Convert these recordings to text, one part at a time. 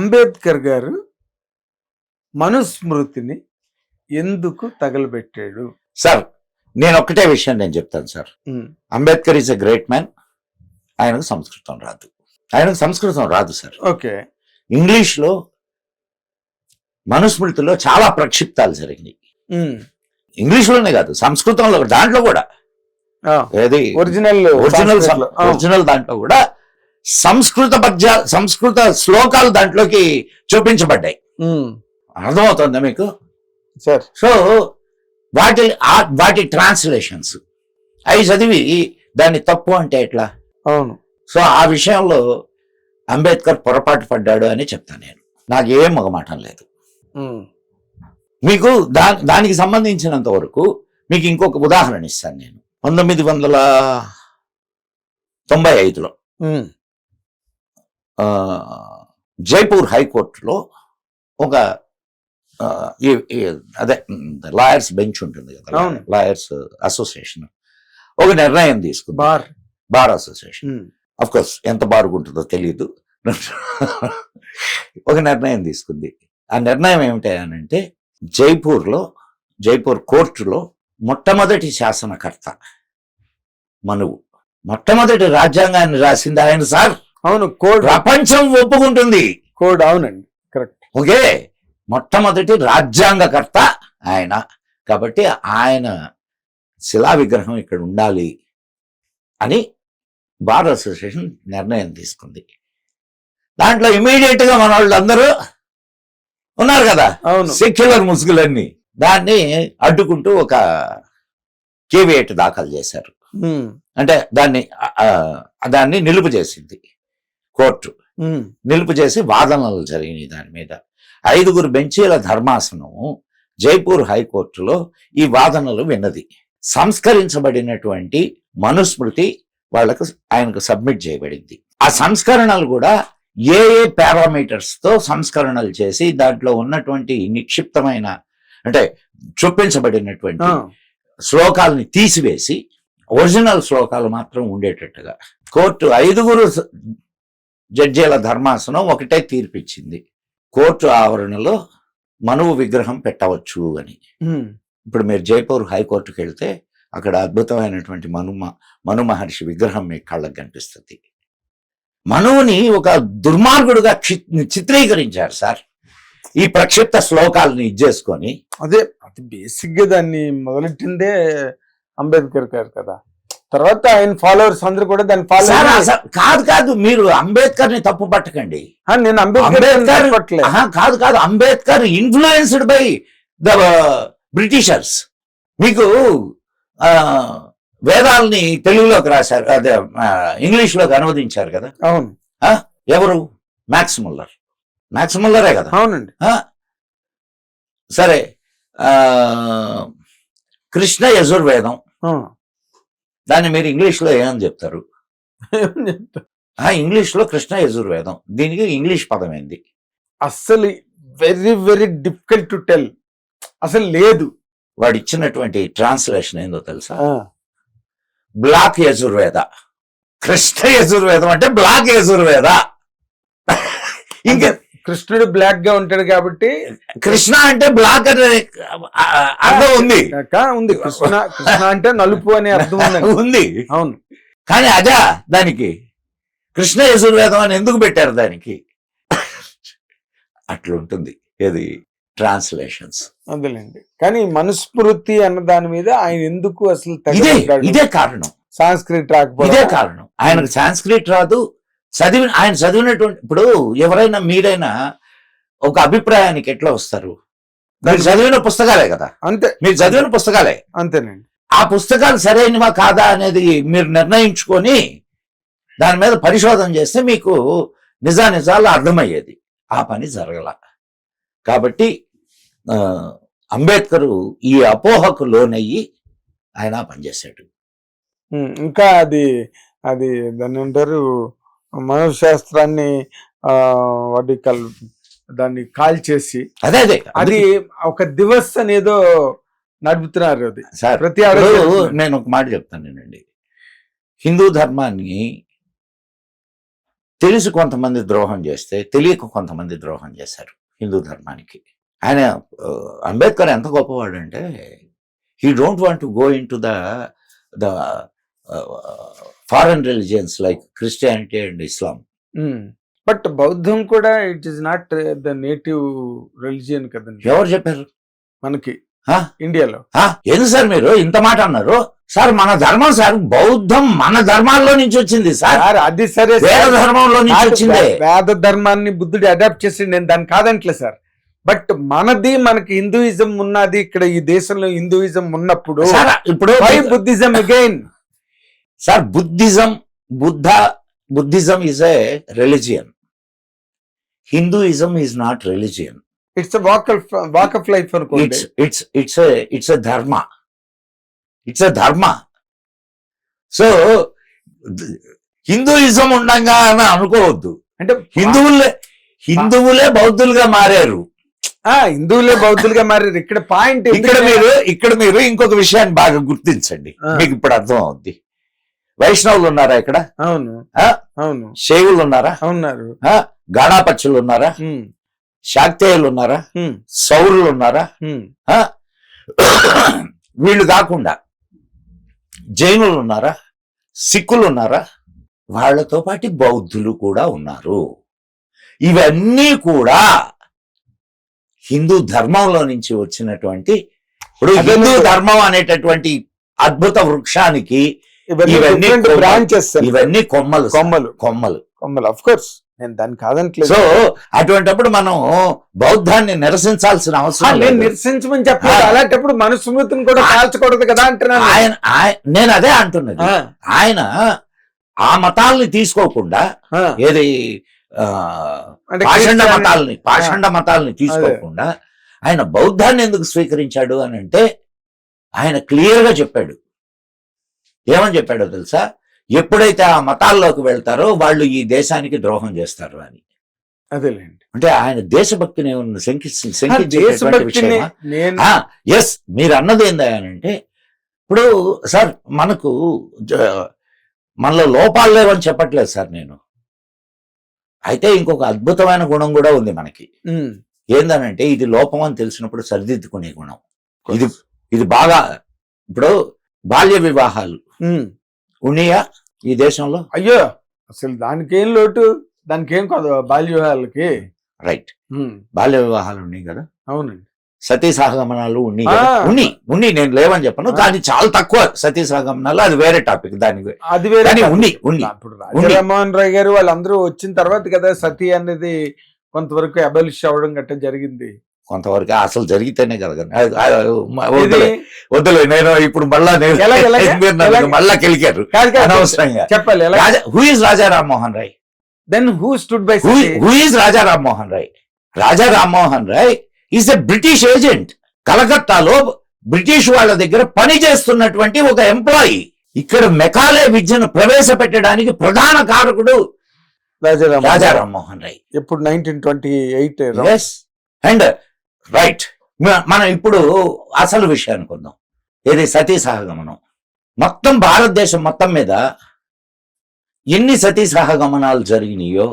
అంబేద్కర్ గారు మనుస్మృతిని ఎందుకు తగలబెట్టాడు? సార్ నేను ఒక్కటే విషయం నేను చెప్తాను sir. Ambedkar is a great man. ఆయనకు సంస్కృతం రాదు. ఆయనకు సంస్కృతం రాదు సార్. ఓకే. ఇంగ్లీష్లో మనుస్మృతిలో చాలా ప్రక్షిప్తాలు జరిగినాయి. ఇంగ్లీష్లోనే కాదు సంస్కృతంలో దాంట్లో కూడా. ఏది? ఒరిజినల్ ఒరిజినల్ ఒరిజినల్ దాంట్లో కూడా సంస్కృత పద్య సంస్కృత శ్లోకాలు దాంట్లోకి చూపించబడ్డాయి. అర్థమవుతుందా మీకు? సో వాటి వాటి ట్రాన్స్లేషన్స్. అవి చదివి దాన్ని తప్పు అంటే ఎట్లా? అవును. సో ఆ విషయంలో అంబేద్కర్ పొరపాటు పడ్డాడు అని చెప్తాను నేను. నాకు ఏం మొగమాటం లేదు. మీకు దా దానికి సంబంధించినంత వరకు మీకు ఇంకొక ఉదాహరణ ఇస్తాను నేను. పంతొమ్మిది వందల తొంభై ఐదులో. జైపూర్ హైకోర్టులో ఒక అదే లాయర్స్ బెంచ్ ఉంటుంది కదా. Lawyers association. ఒక నిర్ణయం తీసుకుంది. Bar. Bar association. Of course ఎంత బారుగుంటుందో తెలియదు ఒక నిర్ణయం తీసుకుంది. ఆ నిర్ణయం ఏమిటి అని అంటే జైపూర్లో జైపూర్ కోర్టులో మొట్టమొదటి శాసనకర్త మనువు. మొట్టమొదటి రాజ్యాంగాన్ని రాసింది ఆయన సార్. అవును కోడ్ ప్రపంచం ఒప్పుకుంటుంది. కోడ్ అవునండి కరెక్ట్. ఓకే మొట్టమొదటి రాజ్యాంగకర్త ఆయన. కాబట్టి ఆయన శిలా విగ్రహం ఇక్కడ ఉండాలి అని బార్ అసోసియేషన్ నిర్ణయం తీసుకుంది. దాంట్లో ఇమీడియట్గా మన వాళ్ళందరూ ఉన్నారు కదా అవును. సెక్యులర్ ముసుగులన్నీ. దాన్ని అడ్డుకుంటూ ఒక కేవియేట్ దాఖలు చేశారు. అంటే దాన్ని దాన్ని నిలుపు చేసింది. కోర్టు నిలుపు చేసి వాదనలు జరిగినాయి దాని మీద. ఐదుగురు బెంచీల ధర్మాసనం జైపూర్ హైకోర్టులో ఈ వాదనలు విన్నది. సంస్కరించబడినటువంటి మనుస్మృతి వాళ్ళకు ఆయనకు సబ్మిట్ చేయబడింది. ఆ సంస్కరణలు కూడా ఏ ఏ పారామీటర్స్తో సంస్కరణలు చేసి దాంట్లో ఉన్నటువంటి నిక్షిప్తమైన అంటే చొప్పించబడినటువంటి శ్లోకాలని తీసివేసి ఒరిజినల్ శ్లోకాలు మాత్రం ఉండేటట్టుగా. కోర్టు ఐదుగురు జడ్జీల ధర్మాసనం ఒకటే తీర్పిచ్చింది. కోర్టు ఆవరణలో మనువు విగ్రహం పెట్టవచ్చు అని. ఇప్పుడు మీరు జైపూర్ హైకోర్టుకి వెళ్తే అక్కడ అద్భుతమైనటువంటి మను మ- మను మహర్షి విగ్రహం మీ కళ్ళకు కనిపిస్తుంది. మనువుని ఒక దుర్మార్గుడుగా చిత్రీకరించారు సార్. ఈ ప్రక్షిప్త శ్లోకాలని ఇచ్చేసుకొని. అదే అది బేసిక్గా దాన్ని మొదలెట్టిందే అంబేద్కర్ గారు కదా. తర్వాత ఆయన ఫాలోవర్స్ అందరూ కూడా దాన్ని ఫాలో కాదు కాదు మీరు అంబేద్కర్ని తప్పు పట్టకండి. నేను అంబేద్కర్ కాదు కాదు Ambedkar influenced by the Britishers మీకు వేదాల్ని తెలుగులోకి రాశారు అదే ఇంగ్లీష్లోకి అనువదించారు కదా? అవును. ఎవరు? Max Muller. మ్యాక్స్ ముల్లరే కదా? అవునండి? సరే కృష్ణ యజుర్వేదం. దాన్ని మీరు ఇంగ్లీష్లో ఏమని చెప్తారు? ఆ ఇంగ్లీష్లో కృష్ణ యజుర్వేదం. దీనికి ఇంగ్లీష్ పదం ఏంది? అస్సలు very very difficult to tell. అసలు లేదు. వాడు ఇచ్చినటువంటి ట్రాన్స్లేషన్ ఏందో తెలుసా? బ్లాక్ యజుర్వేద. కృష్ణ యజుర్వేదం అంటే బ్లాక్ యజుర్వేద. ఇంకా కృష్ణుడు బ్లాక్గా ఉంటాడు కాబట్టి కృష్ణ అంటే బ్లాక్ అనే అర్థం ఉంది. ఉంది. కృష్ణ కృష్ణ అంటే నలుపు అనే అర్థం ఉంది. అవును. కానీ అదా దానికి కృష్ణ యజుర్వేదం అని ఎందుకు పెట్టారు దానికి? అట్లుంటుంది ఏది? ట్రాన్స్లేషన్స్. అదేలేండి. కానీ మనుస్మృతి అన్న దాని మీద ఆయన ఎందుకు అసలు ఇదే? ఇదే కారణం. సాంస్క్రిట్ ఇదే రాకపోవడం కారణం. ఆయనకు సాంస్క్రిట్ రాదు చదివి ఆయన చదివినటువంటి ఇప్పుడు ఎవరైనా మీరైనా ఒక అభిప్రాయానికి ఎట్లా వస్తారు? మీరు చదివిన పుస్తకాలే కదా. అంతే. మీరు చదివిన పుస్తకాలే. అంతేనండి. ఆ పుస్తకాలు సరైనవా కాదా అనేది మీరు నిర్ణయించుకొని దాని మీద పరిశోధన చేస్తే మీకు నిజానిజాలు అర్థమయ్యేది. ఆ పని జరగల. కాబట్టి అంబేద్కరు ఈ అపోహకు లోనయ్యి ఆయన ఆ పని చేశాడు. ఉమ్, ఇంకా అది అది దాన్ని అంటారు మనోశాస్త్రాన్ని వాటి కల్ దాన్ని కాల్ చేసి అదే. అదే అది ఒక దివస్ అనేదో నడుపుతున్నారు అది. ప్రతి నేను ఒక మాట చెప్తాను నేనండి హిందూ ధర్మాన్ని తెలిసి కొంతమంది ద్రోహం చేస్తే తెలియక కొంతమంది ద్రోహం చేశారు హిందూ ధర్మానికి. ఆయన అంబేద్కర్ ఎంత గొప్పవాడు అంటే he don't want to go in to the the foreign religions like Christianity and Islam. But బౌద్ధం కూడా it is not the native religion కదండి. ఎవరు చెప్పారు? మనకి? ఇండియాలో. ఎందుకు సార్ మీరు? ఇంత మాట అన్నారు? సార్ మన ధర్మం సార్ బౌద్ధం మన ధర్మాల్లో నుంచి వచ్చింది సార్. అది సరే వేద. ధర్మంలో నుంచి వచ్చిందే. వేద ధర్మాన్ని బుద్ధుడు అడాప్ట్ చేసి నేను దాన్ని కాదంటలే సార్. బట్ మనది మనకి హిందూయిజం ఉన్నది ఇక్కడ ఈ దేశంలో హిందూయిజం ఉన్నప్పుడు ఇప్పుడు why Buddhism again sir Buddhism Buddha Buddhism is a religion Hinduism is not religion it's walk of life it's it's it's it's a dharma it's a ధర్మ సో హిందూయిజం ఉండంగా అని అనుకోవద్దు. అంటే హిందువులే హిందువులే బౌద్ధులుగా మారారు. ఆ, హిందువులే బౌద్ధులుగా మారారు. ఇక్కడ పాయింట్ ఇక్కడ మీరు ఇక్కడ మీరు ఇంకొక విషయాన్ని బాగా గుర్తించండి. మీకు ఇప్పుడు అర్థం అవుద్ది. వైష్ణవులు ఉన్నారా ఇక్కడ? అవును. ఆ? అవును. శైవులు ఉన్నారా? అవున్నారు ఆ? గాడాపచ్చులు ఉన్నారా? శాక్తేయులు ఉన్నారా? సౌరులు ఉన్నారా? వీళ్ళు కాకుండా జైనులు ఉన్నారా? సిక్కులు ఉన్నారా? వాళ్ళతో పాటు బౌద్ధులు కూడా ఉన్నారు. ఇవన్నీ కూడా హిందూ ధర్మంలో నుంచి వచ్చినటువంటి ఇప్పుడు హిందూ ధర్మం అనేటటువంటి అద్భుత వృక్షానికి ఇవన్నీ కొమ్మలు. బ్రాంచెస్ ఇవన్నీ కొమ్మలు. కొమ్మలు. కొమ్మలు. కొమ్మలు అఫ్ కోర్స్ నేను దాన్ని కాదంటలేదు. సో అటువంటిప్పుడు మనం బౌద్ధాన్ని నిరసించాల్సిన అవసరం నేను నిరసించమని చెప్పలేదు. ఆ. అలాంటప్పుడు మన స్మృతిని కూడా కాల్చకూడదు కదా అంటున్నాను. ఆయన ఆయ- నేను అదే అంటున్నది. ఆయన ఆ మతాల్ని తీసుకోకుండా ఏది పాషండ మతాల్ని పాషండ మతాల్ని తీసుకోకుండా ఆయన బౌద్ధాన్ని ఎందుకు స్వీకరించాడు అని అంటే ఆయన క్లియర్గా చెప్పాడు. ఏమని చెప్పాడో తెలుసా? ఎప్పుడైతే ఆ మతాల్లోకి వెళ్తారో వాళ్ళు ఈ దేశానికి ద్రోహం చేస్తారు అని. అదేలేండి. అంటే ఆయన దేశభక్తిని ఎస్ మీరు అన్నది ఏందంటే ఇప్పుడు సార్ మనకు మనలో లోపాలు లేవని చెప్పట్లేదు సార్ నేను. అయితే ఇంకొక అద్భుతమైన గుణం కూడా ఉంది మనకి. ఏందనంటే ఇది లోపం అని తెలిసినప్పుడు సరిదిద్దుకునే గుణం. ఇది ఇది బాగా ఇప్పుడు బాల్య వివాహాలు. ఉన్నాయా ఈ దేశంలో? అయ్యో అసలు దానికి ఏం లోటు దానికి ఏం కాదు బాల్య వివాహాలకి రైట్ బాల్య వివాహాలు ఉన్నాయి కదా? అవునండి. సతీ సహగమనాలు ఉన్నాయి? ఉన్నాయి. ఉన్నాయి నేను లేవని చెప్పను. కానీ చాలా తక్కువ సతీ సహగమనాలు అది వేరే టాపిక్ దానికి అది వేరే. ఉన్నాయి ఉన్నాయి. అప్పుడు రాజారామోహన్ రాయ్ గారు వాళ్ళందరూ వచ్చిన తర్వాత కదా సతీ అనేది కొంతవరకు అబలిష్ అవ్వడం గట్ట జరిగింది. కొంతవరకు అసలు జరిగితేనే కదా వద్దులే. నేను ఇప్పుడు మళ్ళా నేను? మళ్ళా కెలికారు. కాదు కాదు, అనవసరంగా. చెప్పాలి ఎలా Raja who is Raja Rammohan Roy? Then who stood by who who is Raja Rammohan Roy? Raja Rammohan Roy is a British agent కలకత్తాలో బ్రిటిష్ వాళ్ళ దగ్గర పని చేస్తున్నటువంటి ఒక ఎంప్లాయీ ఇక్కడ మెకాలే విద్యను ప్రవేశపెట్టడానికి ప్రధాన కారకుడు రాజారామ రాజా రామ్మోహన్ రాయ్. ఇప్పుడు nineteen twenty eight S and right మనం ఇప్పుడు అసలు విషయానికి వద్దాం ఇది సతీ సహగమనం మొత్తం భారతదేశం మొత్తం మీద ఎన్ని సతీ సహగమనాలు జరిగినాయో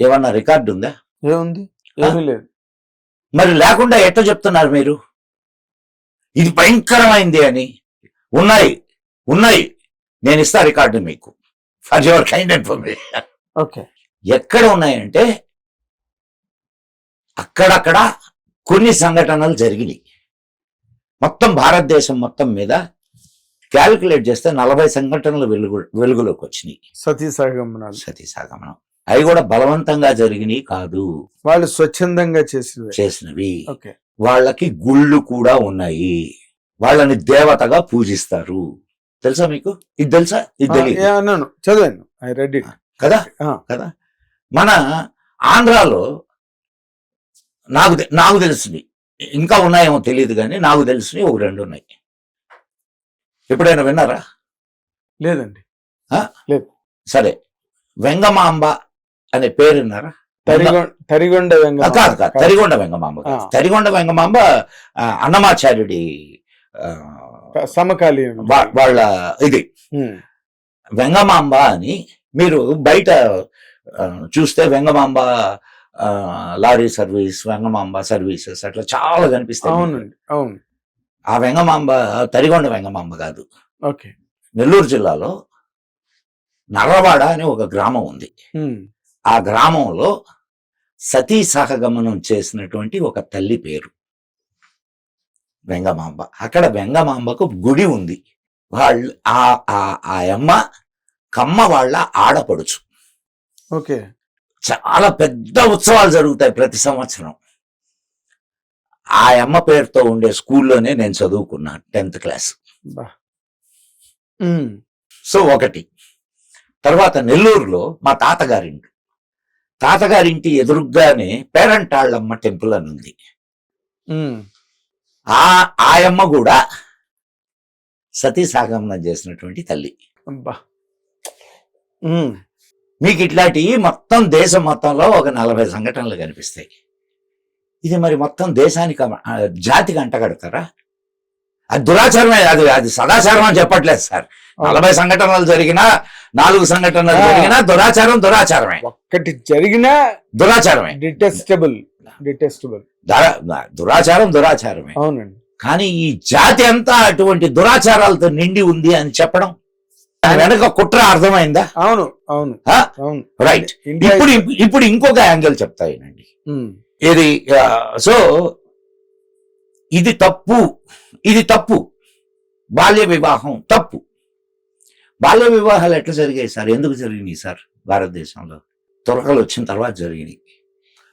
ఏమన్నా రికార్డు ఉందా? ఏముంది? ఏమీ లేదు. మరి లేకుండా ఎట్లా చెప్తున్నారు మీరు? ఇది భయంకరమైంది అని. ఉన్నాయి. ఉన్నాయి. నేను ఇస్తా రికార్డు మీకు. For your kind information. Okay. ఎక్కడ ఉన్నాయంటే అక్కడక్కడ కొన్ని సంఘటనలు జరిగినాయి. మొత్తం భారతదేశం మొత్తం మీద క్యాలిక్యులేట్ చేస్తే నలభై సంఘటనలు వెలుగు వెలుగులోకి వచ్చినాయి. సతీ సహగమనాలు సతీ సాగమనం. అవి కూడా బలవంతంగా జరిగినాయి కాదు. వాళ్ళు స్వచ్ఛందంగా చేసినవి. చేసినవి. ఓకే. వాళ్ళకి గుళ్ళు కూడా ఉన్నాయి. వాళ్ళని దేవతగా పూజిస్తారు. తెలుసా మీకు? ఇది తెలుసా? ఇది తెలియదు చదివాను ఐ రెడ్ కదా? ఆ. కదా? మన ఆంధ్రాలో నాకు నాకు తెలిసినవి ఇంకా ఉన్నాయేమో తెలియదు కానీ నాకు తెలిసినవి ఒక రెండు ఉన్నాయి. ఎప్పుడైనా విన్నారా? లేదండి. సరే. వెంగమాంబ అనే పేరు విన్నారా? తరిగొండ తరిగొండ వెంగ కాదు కాదు. తరిగొండ వెంగమాంబ. తరిగొండ వెంగమాంబ అన్నమాచార్యుడి సమకాలీన వాళ్ళ ఇది. వెంగమాంబ అని మీరు బయట చూస్తే Vengamamba lorry service Vengamamba services అట్లా చాలా కనిపిస్తాయి. అవునండి అవును. ఆ వెంగమాంబ తరిగొండ వెంగమాంబ కాదు. ఓకే. నెల్లూరు జిల్లాలో నర్రవాడ అని ఒక గ్రామం ఉంది. ఆ గ్రామంలో సతీ సహగమనం చేసినటువంటి ఒక తల్లి పేరు. వెంగమాంబ. అక్కడ వెంగమాంబకు గుడి ఉంది. వాళ్ళు ఆ ఆ ఆ అమ్మ కమ్మ వాళ్ళ ఆడపడుచు. ఓకే. చాలా పెద్ద ఉత్సవాలు జరుగుతాయి ప్రతి సంవత్సరం. ఆ అమ్మ పేరుతో ఉండే స్కూల్లోనే నేను చదువుకున్నాను టెన్త్ క్లాస్. సో ఒకటి. తర్వాత నెల్లూరులో మా తాతగారింటి. తాతగారింటి ఎదురుగ్గానే పేరంటాళ్ళమ్మ టెంపుల్ అని ఉంది. ఆ ఆయమ్మ కూడా సతీ సాగమనం చేసినటువంటి తల్లి. అబ్బా. మీకు ఇట్లాంటివి మొత్తం దేశం మొత్తంలో ఒక నలభై సంఘటనలు కనిపిస్తాయి. ఇది మరి మొత్తం దేశానికి జాతికి అంటగడతారా? అది దురాచారమే అది అది సదాచారం అని చెప్పట్లేదు సార్. నలభై సంఘటనలు జరిగినా నాలుగు సంఘటనలు. జరిగినా దురాచారం దురాచారమే. ఒక్కటి జరిగినా దురాచారమే. Detestable detestable. దర- దురాచారం దురాచారమే. అవునండి. కానీ ఈ జాతి అంతా అటువంటి దురాచారాలతో నిండి ఉంది అని చెప్పడం వెనక కుట్ర అర్థమైందా? అవును అవును? అవును. రైట్ ఇప్పుడు ఇప్పుడు ఇంకొక యాంగిల్ చెప్తాయినండి ఇది సో ఇది తప్పు ఇది తప్పు. బాల్య వివాహం తప్పు. బాల్య వివాహాలు ఎట్లా జరిగాయి సార్? ఎందుకు జరిగినాయి సార్ భారతదేశంలో? తురకలు వచ్చిన తర్వాత జరిగినాయి.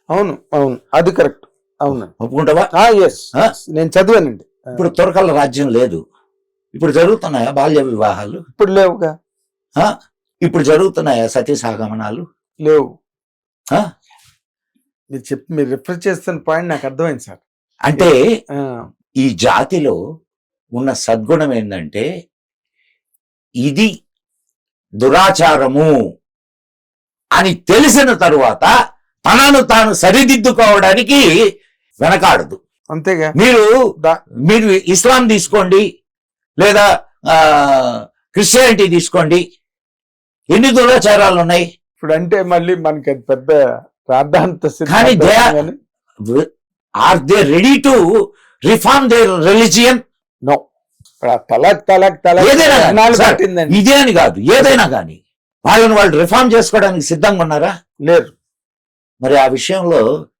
అవును అవును. అది కరెక్ట్. అవును. ఒప్పుకుంటావా? నేను చదివానండి. ఇప్పుడు తురకల రాజ్యం లేదు. ఇప్పుడు జరుగుతున్నాయా బాల్య వివాహాలు? ఇప్పుడు లేవుగా? ఇప్పుడు జరుగుతున్నాయా సతీ సాగమనాలు లేవు? మీరు చెప్పి మీరు రిఫర్ చేస్తున్న పాయింట్ నాకు అర్థమైంది సార్. అంటే ఈ జాతిలో ఉన్న సద్గుణం ఏంటంటే ఇది దురాచారము అని తెలిసిన తరువాత తనను తాను సరిదిద్దుకోవడానికి వెనకాడదు. అంతేగా. మీరు మీరు ఇస్లాం తీసుకోండి లేదా క్రిస్టియానిటీ తీసుకోండి. ఎన్ని దురాచారాలు ఉన్నాయి ఇప్పుడు అంటే మళ్ళీ మనకి పెద్ద ప్రార్థాంత కానీ కానీ. Are they ready to reform their religion? No. Talaq talaq talaq ఏదైనా ఇదే అని కాదు ఏదైనా కానీ. వాళ్ళని వాళ్ళు రిఫార్మ్ చేసుకోవడానికి సిద్ధంగా ఉన్నారా? లేరు. మరి ఆ విషయంలో